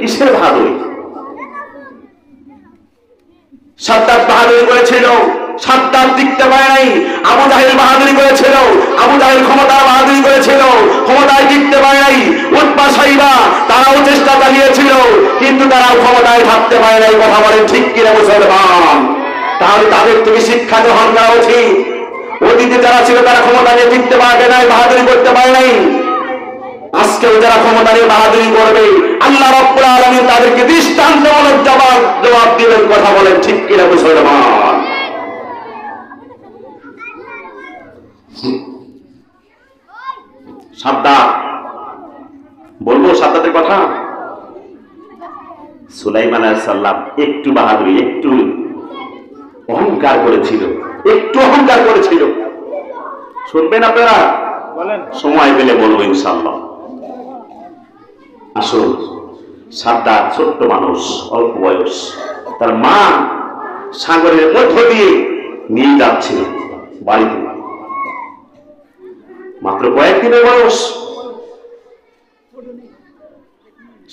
কিসের বাহাদুরি সাদ্দাত বাহাদুরি করেছিল সাদ্দাত টিকতে পারে নাই। আবু জাহিল বাহাদুরি করেছিল, আবু জাহিল ক্ষমতা বাহাদুরি করেছিল ক্ষমতায় টিকতে পারে নাই। উৎপা সাইবা, তারাও চেষ্টা চালিয়েছিল, কিন্তু তারাও ক্ষমতায় থাকতে পারে নাই। কথা বলেন ঠিক কিনা মুসলমান? তাহলে তাদের থেকে শিক্ষা গ্রহণ করা উচিত। অতীতে যারা ছিল, তারা ক্ষমতা নিয়ে টিকতে পারবে নাই, বাহাদুরি করতে পারে নাই। আজকেও যারা ক্ষমতা নিয়ে বাহাদুরি করবে আল্লাহ রব্বুল আলামিন তাদেরকে দৃষ্টান্তমূলক জবাব জবাব দিবেন কথা বলেন ঠিক কিনা মুসলমান? সাদ্দাত বলব সাদ্দাতের কথা? সুলাইমান সাল্লাম একটু বাহাদুরি একটু অহংকার করেছিল একটু অহংকার করেছিল। শুনবেন আপনারা? বলেন। সময় পেলে বলব ইনশাল্লাহ আসুন সাদ্দাত ছোট্ট মানুষ, অল্প বয়স। তার মা সাগরের মধ্য দিয়ে নিয়ে যাচ্ছিল বাড়িতে। মাত্র কয়েকদিনের বয়স।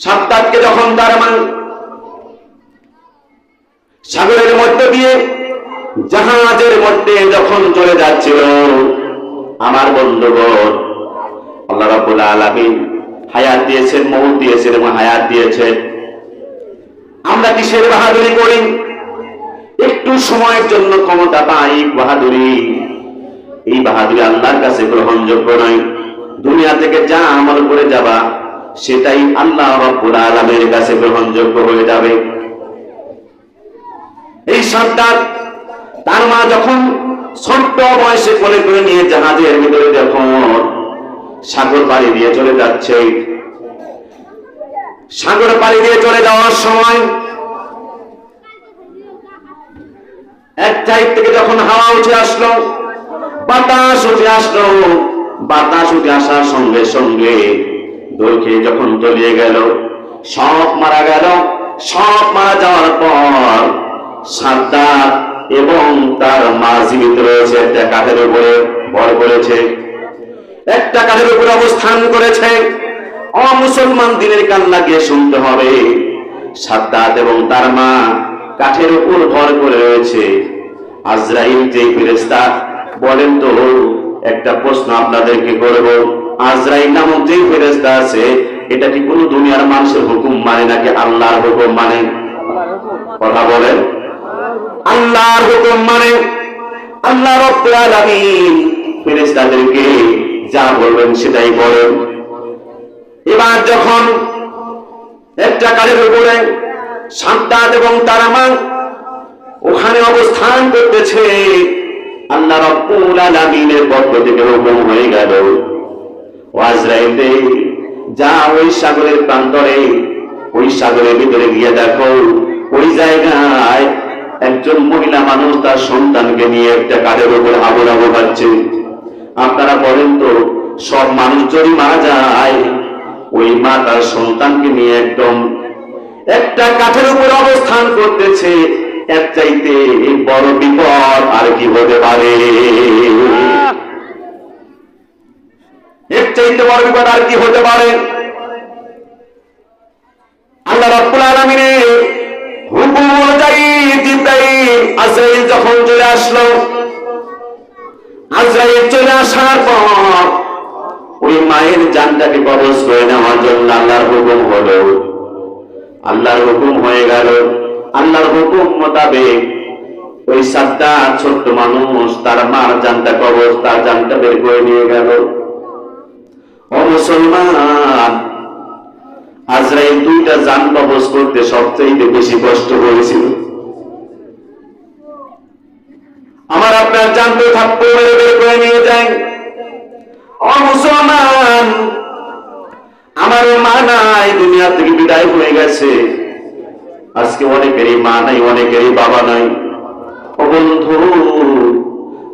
সাদ্দাতকে যখন তার মা সাগরের মধ্য দিয়ে জাহাজের মধ্যে যখন চলে যাচ্ছিল, আমার বন্ধুগণ, আল্লাহ রাব্বুল আলামিন হায়াত দিয়েছেন মৌত দিয়েছেন এবং হায়াত দিয়েছেন আমরা কিসের বাহাদুরি করি? একটু সময়ের জন্য ক্ষমতা পাই বাহাদুরি। এই বাহাদুরি আল্লাহর কাছে গ্রহণযোগ্য নয়। দুনিয়া থেকে যা আমল করে যাবা, সেটাই আল্লাহ রব্বুল আলামিনের কাছে গ্রহণযোগ্য হয়ে যাবে। এই সাদ্দাত তার মা যখন ছোট্ট বয়সে কোলে করে নিয়ে জাহাজের ভিতরে যখন সাগর পাড়ি দিয়ে চলে যাচ্ছে। সাগর পাড়ি দিয়ে চলে যাওয়ার সময় এক সাইড থেকে যখন হাওয়া উঠে আসলো, বাতাস উঠে আসলো, বাতাস উঠে আসার সঙ্গে সঙ্গে দোল খেয়ে যখন তলিয়ে গেল, সব মারা গেল। সব মারা যাওয়ার পর সাদ্দাত এবং তার মা জীবিত রয়েছে, একটা কাঠের উপরে ভর করেছে। একটা কাঠের উপরে অবস্থান করেছে। অমুসলমান দিনের কান্না গিয়ে শুনতে হবে। সাদ্দাত এবং তার মা কাঠের উপর ভর করে রয়েছে। আজরাইল যে ফেরেস্তা বলেন তো, একটা প্রশ্ন আপনাদেরকে করব। আজরাইল নামক যে ফেরেস্তা আছে, এটা কি কোনো দুনিয়ার মানুষের হুকুম মানে নাকি আল্লাহর হুকুম মানে? কথা বলেন। আল্লাহর হুকুম মানে আল্লাহ রব্বুল আলামিন ফেরেশতাদেরকে যা বলবেন সেটাই বলেন। এবার যখন একটা কালের উপরে সাদ্দাত এবং তার ওখানে অবস্থান করতেছে, আল্লাহ রব্বুল আলামিনের পক্ষ থেকে হুকুম হয়ে গেল, ও যা ওই সাগরের প্রান্তরে, ওই সাগরের ভিতরে গিয়ে দেখো, ওই জায়গায় একজন মহিলা মানুষ তার সন্তানকে নিয়ে একটা কাঠের উপর আবর আবর পাচ্ছে আপনারা বলেন তো, সব মানুষ যদি মারা যায়, ওই মা তার সন্তানকে নিয়ে একদম একটা কাঠের উপর অবস্থান করতেছে। এক চাইতে বড় বিপদ আর কি হতে পারে? এর চাইতে বড় বিপদ আর কি হতে পারে? আল্লাহ অনুযায়ী জিব্রাইল আজরাইল যখন চলে আসলো চলে আসার পর ওই মায়ের জানটাকে নেওয়ার জন্য আল্লাহর হুকুম হলো। আল্লাহর হুকুম হয়ে গেল। আল্লাহর হুকুম মোতাবেক ওই সাতটা ছোট্ট মানুষ তার মার জানটা কবজ, তার জানটা বের করে নিয়ে গেল। ও মুসলমান দুইটা যান কবজ করতে সবচেয়ে বেশি কষ্ট হয়েছিল। আপনার জানতে থাপ্পড় বের করে নিয়ে যায় ও মুসলমান আমার মা নাই, দুনিয়া থেকে বিদায় হয়ে গেছে। আজকে অনেকেরই মা নাই, অনেকেরই বাবা নাই। বন্ধু,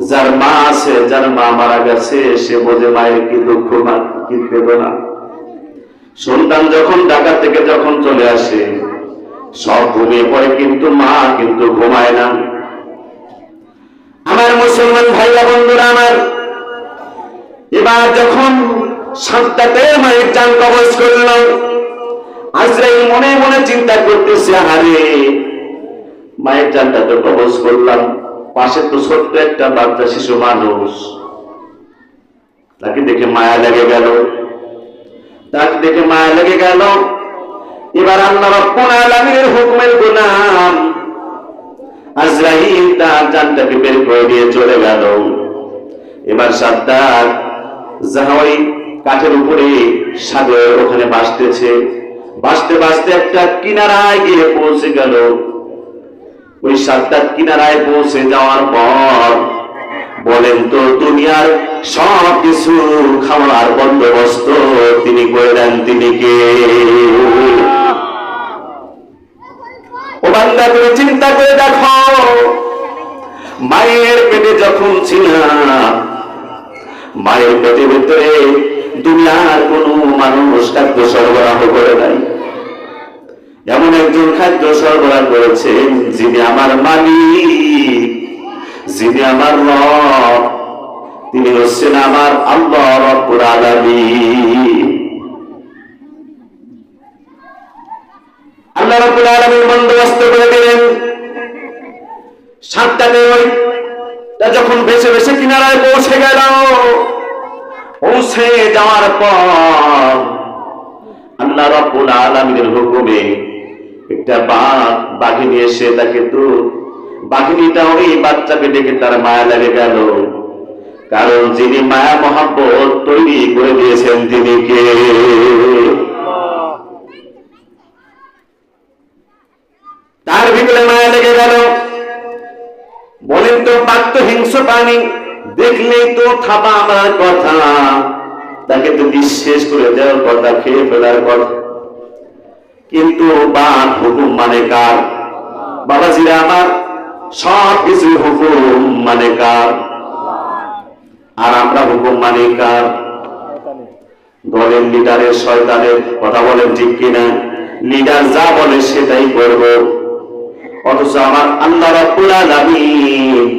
যার মা আছে, যার মা মারা গেছে, সে বোঝে মায়ের কি দুঃখ মা কি বেদনা। সন্তান যখন ঢাকা থেকে যখন চলে আসে, সব ঘুমিয়ে পড়ে, কিন্তু মা কিন্তু ঘুমায় না। আমার মুসলমান ভাইয়া বন্ধুরা আমার, এবার যখন সাতটাতে মায়ের চান কবজ করল, আজরাইল মনে মনে চিন্তা করতেছে আরে মায়ের জানটা তো কবজ করলাম, পাশে তো ছোট্ট একটা বাচ্চা শিশু মানুষ, তাকে দেখে মায়া লেগে গেল, তাকে দেখে মায়া লেগে গেল, এবার আল্লাহ রব্বুল আলামিনের হুকুমের গোলাম আজরাইল তার করে দিয়ে চলে গেল। এবার সাদ্দার কাঠের উপরে সাগরের ওখানে বাসতেছে বাসতে বাসতে একটা কিনারায় গিয়ে পৌঁছে গেল। ওই সাদ্দার কিনারায় পৌঁছে যাওয়ার পর বলেন, তো দুনিয়ার সব কিছু খাওয়ার বন্দোবস্ত তিনি করে দেন, তিনি কে? ও বান্দা, তুমি চিন্তা করে দেখো। মায়ের পেটে যখন ছিলাম মায়ের পেটের ভিতরে দুনিয়ার কোন মানুষ খাদ্য সরবরাহ করে নাই। এমন একজন খাদ্য সরবরাহ করেছেন যিনি আমার মালিক, যিনি আমার রব, তিনি হচ্ছেন আমার আল্লাহ রব্বুল আলামিন। আল্লাহ রাব্বুল আলামিন বন্দোবস্ত করে দিলেন। সাতটাতে ওই তা যখন ভেসে ভেসে কিনারায় পৌঁছে গেল, পৌঁছে যাওয়ার পর আল্লাহ রাব্বুল আলামিনের হুকুমে একটা বাঘ, বাঘিনী এসে তাকে তো বাঘিনীটা ওই বাচ্চাকে ডেকে তার মায়া লেগে গেল। কারণ যিনি মায়া মহাব্বত তৈরি করে দিয়েছেন তিনি কে তার ভিতরে মায়া লেগে গেল বলেন তো হিংস্র প্রাণী দেখলেই তো থাবা আমার কথা। তাকে তো বিশ্বাস করে দেওয়ার কথা, খেয়ে ফেলার কথা। কিন্তু বাঘ হুকুম মানে কার? বাবাজিরা, আমার সব কিছু হুকুম মানে কার? আর আমরা হুকুম মানে কার? দলের লিডারের শয়তানের কথা বলেন ঠিক কিনা? লিডার যা বলে সেটাই করব। অথচ আমার আল্লাহ রাব্বুল আলামিন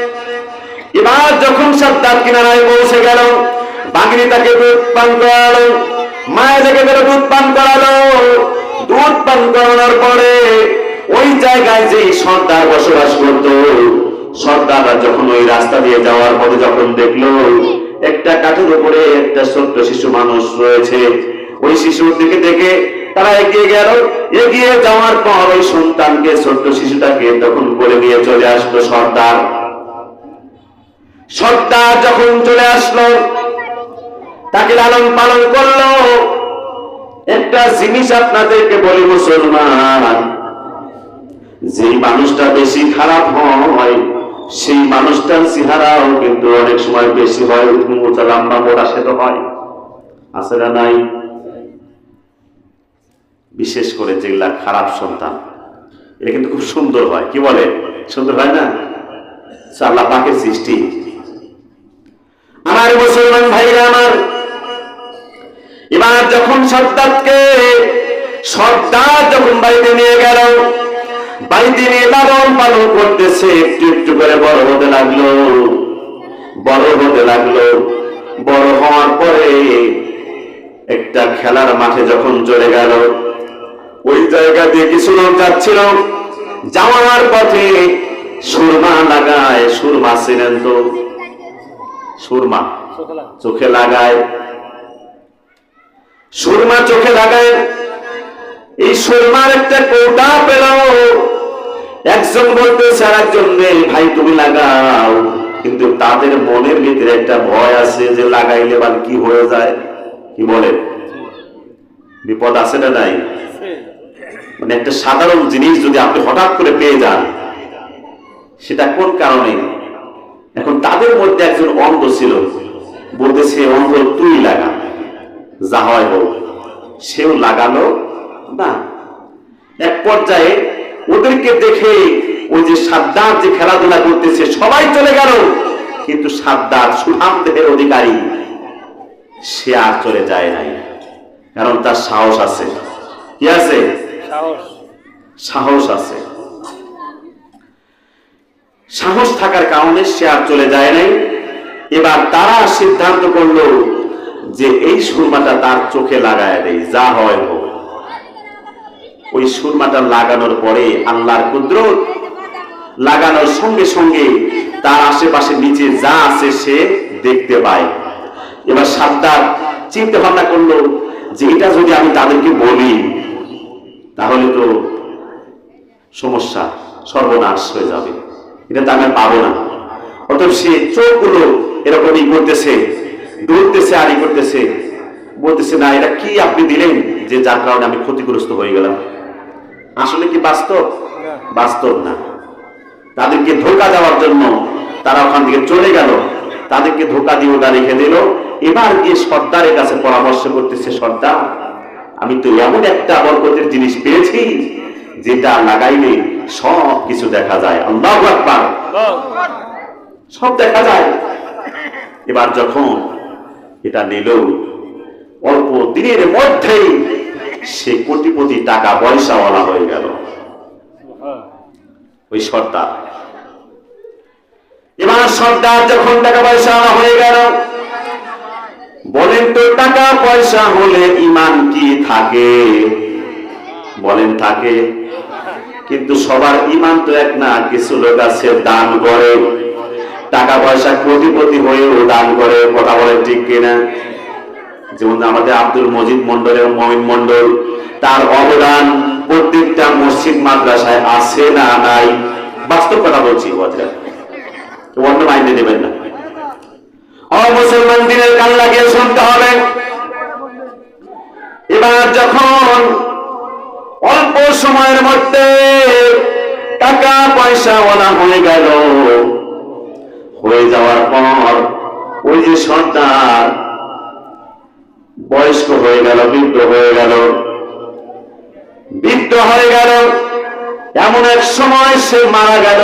এবার যখন সাদ্দাত কিনারায় পৌঁছে গেল, বাগিনী তাকে দুধ পান করালো মায়ের থেকে গেলে দুধ পান করালো। দুধ পান করানোর পরে ওই জায়গায় যে সর্দার বসবাস করত, সর্দাররা যখন ওই রাস্তা দিয়ে যাওয়ার পথে যখন দেখল, একটা কাঠের উপরে একটা ছোট্ট শিশু মানুষ রয়েছে। ওই শিশুর দিকে দেখে তারা এগিয়ে গেল। এগিয়ে যাওয়ার পর ওই সন্তানকে, ছোট্ট শিশুটাকে তখন করে নিয়ে চলে আসলো সর্দার। সর্দার যখন চলে আসলো, তাকে লালন পালন করল। একটা জিনিস আপনাদেরকে বলি, মুসলমান, যেই মানুষটা বেশি খারাপ হয়, সেই মানুষটার চেহারাও কিন্তু অনেক সময় বেশি হয় মোটা লম্বা সে তো হয়। আছে না নাই? বিশেষ করে যেগুলা খারাপ সন্তান এটা কিন্তু খুব সুন্দর হয়। কি বলে? সুন্দর হয় না? সে আল্লাহ পাকের সৃষ্টি। আমার মুসলমান ভাইরা আমার, এবার যখন সর্দারকে, সর্দার যখন বাড়িতে নিয়ে গেল বাড়িতে নিয়ে লালন পালন করতেছে, একটু একটু করে বড় হতে লাগল, বড় হতে লাগল, বড় হওয়ার পরে একটা খেলার মাঠে যখন চলে গেল, ওই জায়গা দিয়ে কিছু লোক যাচ্ছিল, যাওয়ার পথে সুরমা লাগায়, সুরমা ছিলেন তো সুরমা। চোখে লাগায়। সুরমা চোখে লাগায়। এই সুরমার একটা কৌটা পেল একজন বলতেছে আর একজন নেই ভাই তুমি লাগাও। কিন্তু তাদের মনের ভিতরে একটা ভয় আছে যে লাগাইলে বা কি হয়ে যায়? কি বলে? বিপদ আছে না নাই? মানে একটা সাধারণ জিনিস যদি আপনি হঠাৎ করে পেয়ে যান সেটা কোন কারণে? এখন তাদের মধ্যে একজন অন্ধ ছিল। বলতেছে অন্ধ তুই লাগা। যা হয় হোক সেও লাগালো না এক পর্যায়ে ওদেরকে দেখে ওই যে সাদ্দার যে খেলাধুলা করতেছে সবাই চলে গেল। কিন্তু সাদ্দার সুঠাম দেহের অধিকারী সে আর চলে যায় নাই। কারণ তার সাহস আছে। কি আছে? সাহস। সাহস আছে। সাহস থাকার কারণে সে আর চলে যায় নাই। এবার তারা সিদ্ধান্ত করল যে এই সুরমাটা তার চোখে লাগায় দেয় যা হয় হোক। ওই সুরমাটা লাগানোর পরে আল্লাহর কুদরত লাগানোর সঙ্গে সঙ্গে তার আশেপাশে নিচে যা আছে সে দেখতে পায়। এবার সাদ্দার চিন্তা ভাবনা করল যে এটা যদি আমি তাদেরকে বলি, তাহলে তো সমস্যা সর্বনাশ হয়ে যাবে। এটা তো আমি পাবো না। অতএব সে চোখগুলো এরকমই করতেছে, দৌড়তেছে আর ই করতেছে। বলতেছে, না, এটা কি আপনি দিলেন যে যার কারণে আমি ক্ষতিগ্রস্ত হয়ে গেলাম? আসলে কি বাস্তব? বাস্তব না। তাদেরকে ধোকা দেওয়ার জন্য তারা ওখান থেকে চলে গেল। তাদেরকে ধোকা দিয়ে ওটা রেখে দিল। এবার গিয়ে সর্দারের কাছে পরামর্শ করতেছে, সর্দার, আমি তো এমন একটা বরকতের জিনিস পেয়েছি যেটা লাগাইলে সব কিছু দেখা যায়। আল্লাহ সব দেখা যায়। এবার যখন এটা নিল, অল্প দিনের মধ্যেই সে কোটিপতি টাকা পয়সাওয়ালা হয়ে গেল। ওই সর্দার। এবার সর্দার যখন টাকা পয়সা হয়ে গেল, বলেন তো টাকা পয়সা হলে ইমান কি থাকে? বলেন, থাকে। কিন্তু সবার ইমান তো এক না, কিছু লোক আছে দান করে। টাকা পয়সা কোটিপতি হয়েও দান করে, কথা বলে ঠিক কিনা? যেমন আমাদের আব্দুল মজিদ মন্ডলের মমিন মন্ডল তার অবদান প্রত্যেকটা মসজিদ মাদ্রাসায় আছে না নাই? বাস্তব কথা বলছি অন্য মাইনে দেবেন না। ও মুসলমান দিনের কান লাগিয়ে শুনতে হবে। এবার যখন অল্প সময়ের মধ্যে টাকা পয়সা ওলা হয়ে গেল। হয়ে যাওয়ার পর ওই যে সর্দার বয়স্ক হয়ে গেল, বৃদ্ধ হয়ে গেল। বৃদ্ধ হয়ে গেল। এমন এক সময় সে মারা গেল।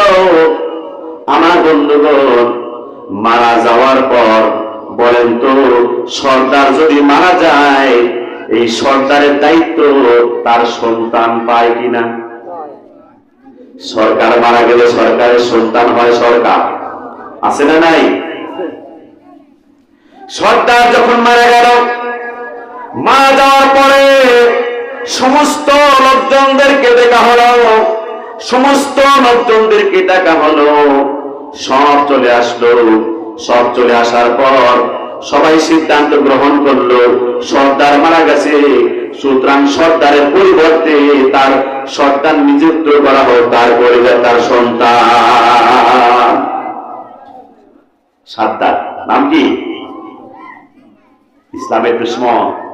আমার বন্ধুগণ, মারা যাওয়ার পর বলেন তো, সর্দার যদি মারা যায় এই সর্দারের দায়িত্ব তার সন্তান পায় কিনা? সরকার মারা গেলে সরকারের সন্তান হয় সরকার। আছে না নাই? সর্দার যখন মারা গেল, মারা যাওয়ার পরে সমস্ত লোকজনদেরকে দেখা হলো, সমস্ত লোকজনদেরকে ডাকা হলো, সব চলে আসলো। সব চলে আসার পর সবাই সিদ্ধান্ত গ্রহণ করল, সর্দার মারা গেছে। সুতরাং সর্দারের পরিবর্তে তার সর্দার নিযুক্ত করা হোক, তার পরিবার, তার সন্তান। সাদ্দার নাম কি? ইসলামের দুশ্মন।